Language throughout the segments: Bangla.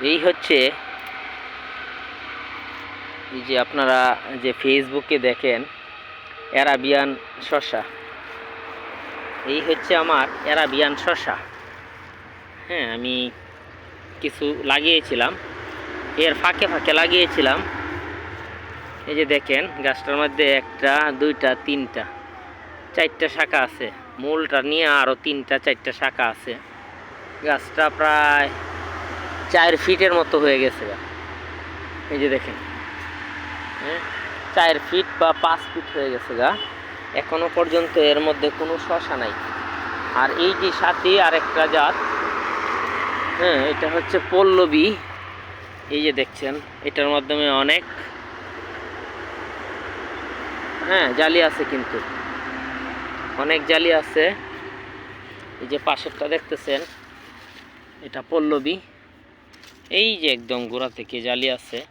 এই হচ্ছে এই যে আপনারা যে ফেসবুকে দেখেন, অ্যারাবিয়ান শশা এই হচ্ছে আমার অ্যারাবিয়ান শশা হ্যাঁ আমি কিছু লাগিয়েছিলাম। এর ফাঁকে ফাঁকে লাগিয়েছিলাম। এই যে দেখেন, গাছটার মধ্যে একটা, দুইটা, তিনটা, চারটা শাখা আছে। মূলটা নিয়ে আরও তিনটা, চারটা শাখা আছে। গাছটা প্রায় চার ফিটের মতো হয়ে গেছে। এই যে দেখেন। হ্যাঁ চার ফিট বা পাঁচ ফিট হয়ে গেছে গা। এখনও পর্যন্ত এর মধ্যে কোনো শশা নাই। আর এই যে সাথে আরেকটা জাত হ্যাঁ এটা হচ্ছে পল্লবী। এই যে দেখছেন, এটার মাধ্যমে অনেক হ্যাঁ জালি আছে কিন্তু। অনেক জালি আছে। এই যে পাশেরটা দেখতেছেন, এটা পল্লবী। এই যে একদম গোড়া থেকে জালি আছে।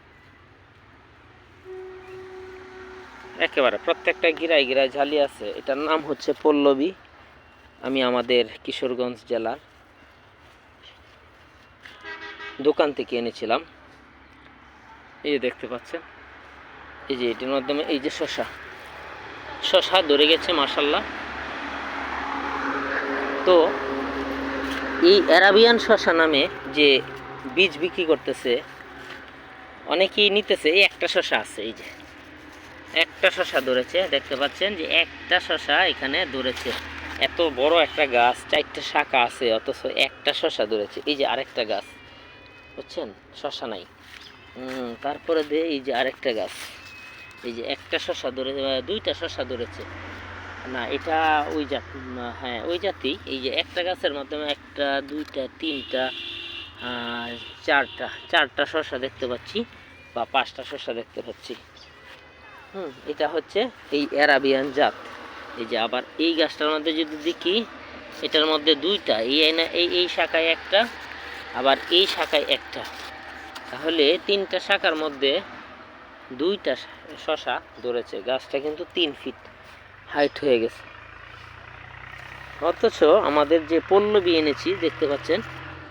একেবারে প্রত্যেকটা গিরায় গিরায় জালি আছে। এটার নাম হচ্ছে পল্লবী। আমি আমাদের কিশোরগঞ্জ জেলার দোকান থেকে এনেছিলাম। এই যে দেখতে পাচ্ছেন? এই যে এটির মাধ্যমে এই যে শশা। শশা ধরে গেছে মাসাল্লাহ তো এই অ্যারাবিয়ান শশা নামে যে বীজ বিক্রি করতেছে, অনেকেই নিতেছে, এই একটা শশা আছে, এই যে। একটা শশা ধরেছে, দেখতে পাচ্ছেন যে একটা শশা এখানে ধরেছে। এত বড় একটা গাছ, চারটা শাখা আছে, অথচ একটা শশা ধরেছে। এই যে আরেকটা গাছ, বুঝছেন? শশা নাই। তারপরে দিয়ে এই যে আরেকটা গাছ। এই যে একটা শশা ধরে দুইটা শশা ধরেছে। না, এটা ওই জাত হ্যাঁ ওই জাতি, এই যে একটা গাছের মাধ্যমে একটা, দুইটা, তিনটা চারটা চারটা শশা দেখতে পাচ্ছি, বা পাঁচটা শসা দেখতে পাচ্ছি। হুম, এটা হচ্ছে এই অ্যারাবিয়ান জাত। এই যে আবার এই গাছটার মধ্যে যদি দেখি, এটার মধ্যে দুইটা, এই আয়না- এই এই শাখায় একটা, আবার এই শাখায় একটা। তাহলে তিনটা শাখার মধ্যে দুইটা শশা ধরেছে, গাছটা কিন্তু তিন ফিট হাইট হয়ে গেছে। অথচ আমাদের যে পল্লবী এনেছি, দেখতে পাচ্ছেন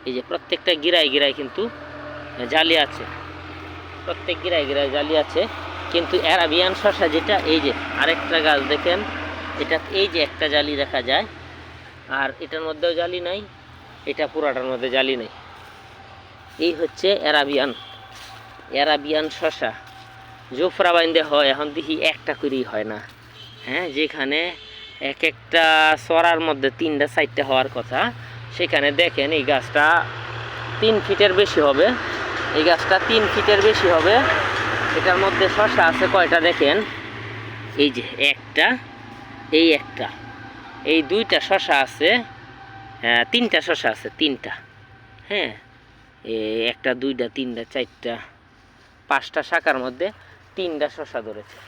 এই যে প্রত্যেকটা গিরায় গিরায় কিন্তু জালি আছে। প্রত্যেক গিরায় গিরায় জালি আছে। কিন্তু অ্যারাবিয়ান শশা যেটা, এই যে আরেকটা গাছ দেখেন, এটা এই যে একটা জালি দেখা যায়। আর এটার মধ্যেও জালি নাই, এটা পুরাটার মধ্যে জালি নেই। এই হচ্ছে অ্যারাবিয়ান অ্যারাবিয়ান শশা জোফরা বাইন্দে হয়, এখন দেখি একটা করেই হয় না। হ্যাঁ যেখানে এক একটা সরার মধ্যে তিনটা, চারটা হওয়ার কথা। সেখানে দেখেন এই গাছটা তিন ফিটের বেশি হবে। এই গাছটা তিন ফিটের বেশি হবে। এটার মধ্যে শশা আছে কয়টা দেখেন? এই যে একটা, এই একটা, এই দুইটা শশা আছে। হ্যাঁ তিনটা শশা আছে, তিনটা। হ্যাঁ একটা, দুইটা, তিনটা, চারটা, পাঁচটা শাখার মধ্যে তিনটা শশা ধরেছে।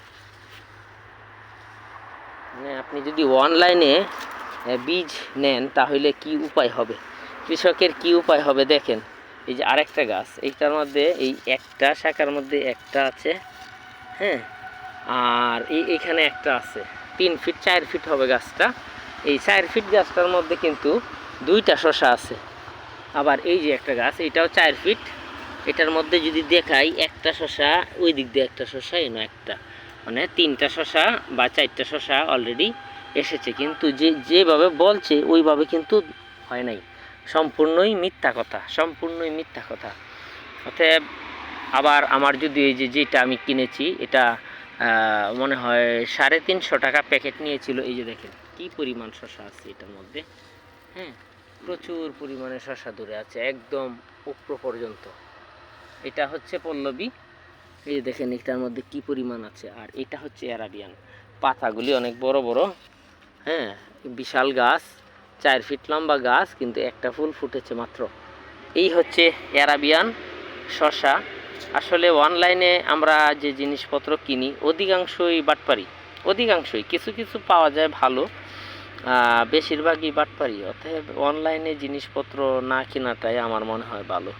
মানে আপনি যদি অনলাইনে বীজ নেন, তাহলে কি উপায় হবে? কৃষকের কি উপায় হবে দেখেন। এই যে আরেকটা গাছ, এইটার মধ্যে, এই একটা শাখার মধ্যে একটা আছে হ্যাঁ? আর এই এখানে একটা আছে, তিন ফিট, চার ফিট হবে গাছটা। এই চার ফিট গাছটার মধ্যে কিন্তু দুইটা শশা আছে। আবার এই যে একটা গাছ, এটাও চার ফিট। এটার মধ্যে যদি দেখাই, একটা শশা ওই দিক দিয়ে একটা শশা এনো একটা। মানে তিনটা শশা বা চারটা শশা অলরেডি এসেছে। কিন্তু যে, যেভাবে বলছে, ওইভাবে কিন্তু হয় নাই। সম্পূর্ণই মিথ্যা কথা, সম্পূর্ণই মিথ্যা কথা। অতএব আবার আমার যদি এই যে, যেটা আমি কিনেছি, এটা মনে হয় সাড়ে তিনশো টাকা প্যাকেট নিয়েছিল। এই যে দেখেন, কি পরিমাণ শশা আছে এটার মধ্যে। হ্যাঁ প্রচুর পরিমাণে শশা দূরে আছে, একদম উপর পর্যন্ত। এটা হচ্ছে পল্লবী। এই যে দেখেন, এটার মধ্যে কি পরিমাণ আছে। আর এটা হচ্ছে অ্যারাবিয়ান। পাতাগুলি অনেক বড় বড়। হ্যাঁ বিশাল গাছ, চার ফিট লম্বা গাছ, কিন্তু একটা ফুল ফুটেছে মাত্র। এই হচ্ছে অ্যারাবিয়ান শশা আসলে অনলাইনে আমরা যে জিনিসপত্র কিনি, অধিকাংশই বাটপারি। অধিকাংশই, কিছু কিছু পাওয়া যায় ভালো বেশিরভাগই বাটপারি। অতএব অনলাইনে জিনিসপত্র না কেনাটাই আমার মনে হয় ভালো।